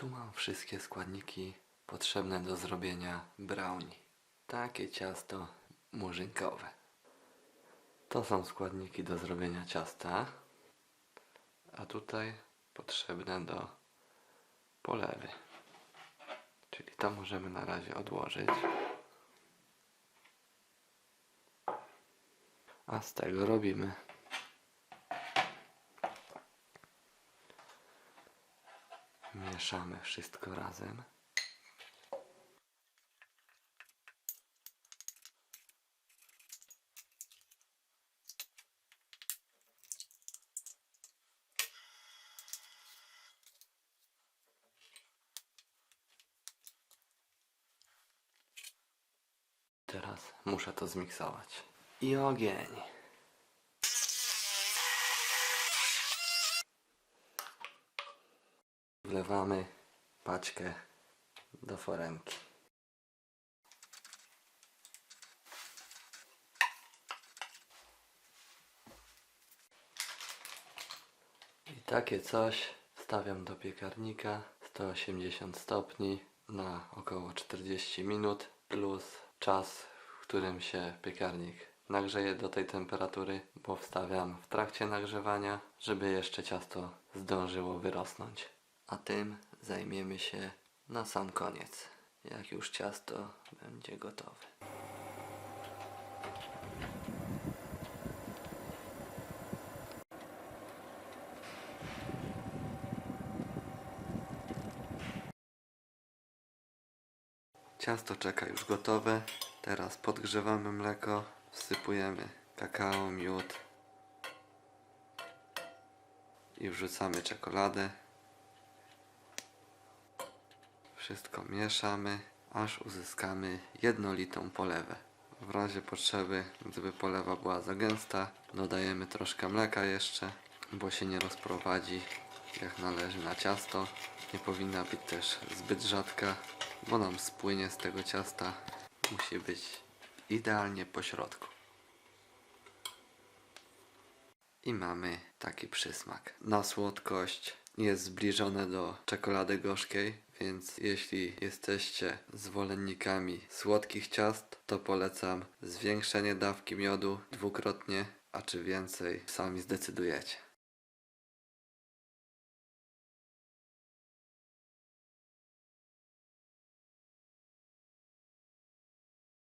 Tu mam wszystkie składniki potrzebne do zrobienia brownie. Takie ciasto murzynkowe. To są składniki do zrobienia ciasta. A tutaj potrzebne do polewy. Czyli to możemy na razie odłożyć. A z tego robimy Mieszamy wszystko razem. Teraz muszę to zmiksować. I ogień. Wlewamy paczkę do foremki. I takie coś stawiam do piekarnika 180 stopni na około 40 minut plus czas, w którym się piekarnik nagrzeje do tej temperatury, bo wstawiam w trakcie nagrzewania, żeby jeszcze ciasto zdążyło wyrosnąć. A tym zajmiemy się na sam koniec, jak już ciasto będzie gotowe. Ciasto czeka już gotowe. Teraz podgrzewamy mleko, wsypujemy kakao, miód i wrzucamy czekoladę. Wszystko mieszamy, aż uzyskamy jednolitą polewę. W razie potrzeby, gdyby polewa była za gęsta, dodajemy troszkę mleka jeszcze, bo się nie rozprowadzi jak należy na ciasto. Nie powinna być też zbyt rzadka, bo nam spłynie z tego ciasta. Musi być idealnie po środku. I mamy taki przysmak. Na słodkość jest zbliżone do czekolady gorzkiej, więc jeśli jesteście zwolennikami słodkich ciast, to polecam zwiększenie dawki miodu dwukrotnie, a czy więcej sami zdecydujecie.